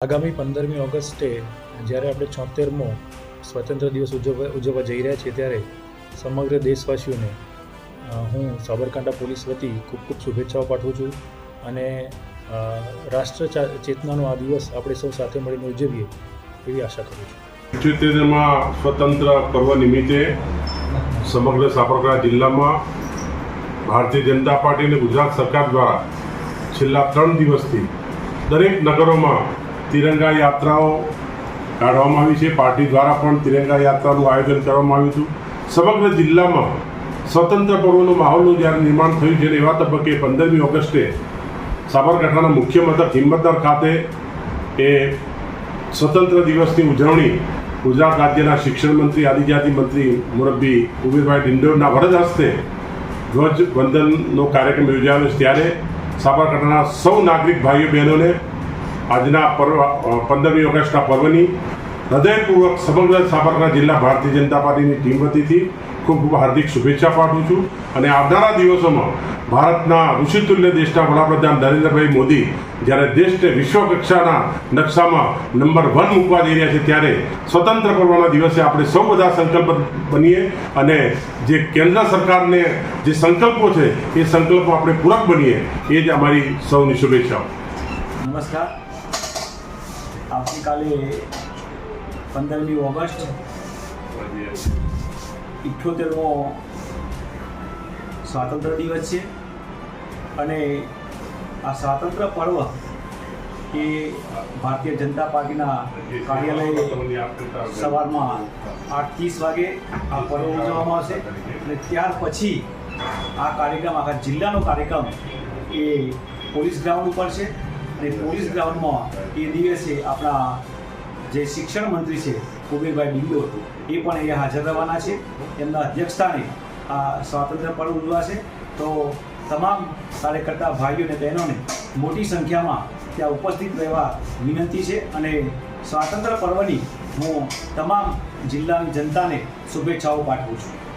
આગામી પંદરમી ઓગસ્ટે જ્યારે આપણે છોતેરમો સ્વતંત્ર દિવસ ઉજવવા ઉજવવા જઈ રહ્યા છીએ ત્યારે સમગ્ર દેશવાસીઓને હું સાબરકાંઠા પોલીસ વતી ખૂબ ખૂબ શુભેચ્છાઓ પાઠવું છું અને રાષ્ટ્ર ચેતનાનો આ દિવસ આપણે સૌ સાથે મળીને ઉજવીએ એવી આશા કરું છું. ઇઠ્યોતેરમાં સ્વતંત્ર પર્વ નિમિત્તે સમગ્ર સાબરકાંઠા જિલ્લામાં ભારતીય જનતા પાર્ટી અને ગુજરાત સરકાર દ્વારા છેલ્લા ત્રણ દિવસથી દરેક નગરોમાં તિરંગા યાત્રાઓ કાઢવામાં આવી છે. પાર્ટી દ્વારા પણ તિરંગા યાત્રાનું આયોજન કરવામાં આવ્યું હતું. સમગ્ર જિલ્લામાં સ્વતંત્ર પર્વનો માહોલનું જ્યારે નિર્માણ થયું છે એવા તબક્કે પંદરમી ઓગસ્ટે સાબરકાંઠાના મુખ્ય મથક હિંમતનગર ખાતે એ સ્વતંત્ર દિવસની ઉજવણી ગુજરાત રાજ્યના શિક્ષણ મંત્રી, આદિજાતિ મંત્રી મુરબ્બી કુબીરભાઈ ડિંડોરના વરદ હસ્તે ધ્વજ વંદનનો કાર્યક્રમ યોજાયો છે. ત્યારે સાબરકાંઠાના સૌ નાગરિક ભાઈઓ બહેનોને આજના પર્વ પંદરમી ઓગસ્ટના પર્વની હૃદયપૂર્વક સમગ્ર સાબરકાંઠા જિલ્લા ભારતીય જનતા પાર્ટીની ટીમ વતીથી ખૂબ ખૂબ હાર્દિક શુભેચ્છા પાઠવું છું. અને આવનારા દિવસોમાં ભારતના ઋષિતુલ્ય દેશના વડાપ્રધાન નરેન્દ્રભાઈ મોદી જ્યારે દેશને વિશ્વ કક્ષાના નકશામાં નંબર વન મૂકવા જઈ રહ્યા છે ત્યારે સ્વતંત્ર પર્વના દિવસે આપણે સૌ બધા સંકલ્પ બનીએ અને જે કેન્દ્ર સરકારને જે સંકલ્પો છે એ સંકલ્પો આપણે પૂરક બનીએ એ જ અમારી સૌની શુભેચ્છાઓ. નમસ્કાર. આવતીકાલે પંદરમી ઓગસ્ટ ઇઠ્યોતેરમો સ્વાતંત્ર્ય દિવસ છે. અને આ સ્વાતંત્ર્ય પર્વ એ ભારતીય જનતા પાર્ટીના કાર્યાલય સવારમાં આઠ ત્રીસ વાગે આ પર્વ ઉજવવામાં આવશે. અને ત્યાર પછી આ કાર્યક્રમ, આખા જિલ્લાનો કાર્યક્રમ એ પોલીસ ગ્રાઉન્ડ ઉપર છે. અને પોલીસ ગ્રાઉન્ડમાં એ દિવસે આપણા જે શિક્ષણ મંત્રી છે, કુબેરભાઈ ડિંડોર એ પણ અહીંયા હાજર રહેવાના છે. એમના અધ્યક્ષસ્થાને આ સ્વાતંત્ર્ય પર્વ ઉજવાશે. તો તમામ કાર્યકર્તા ભાઈઓ અને બહેનોને મોટી સંખ્યામાં ત્યાં ઉપસ્થિત રહેવા વિનંતી છે અને સ્વાતંત્ર્ય પર્વની હું તમામ જિલ્લાની જનતાને શુભેચ્છાઓ પાઠવું છું.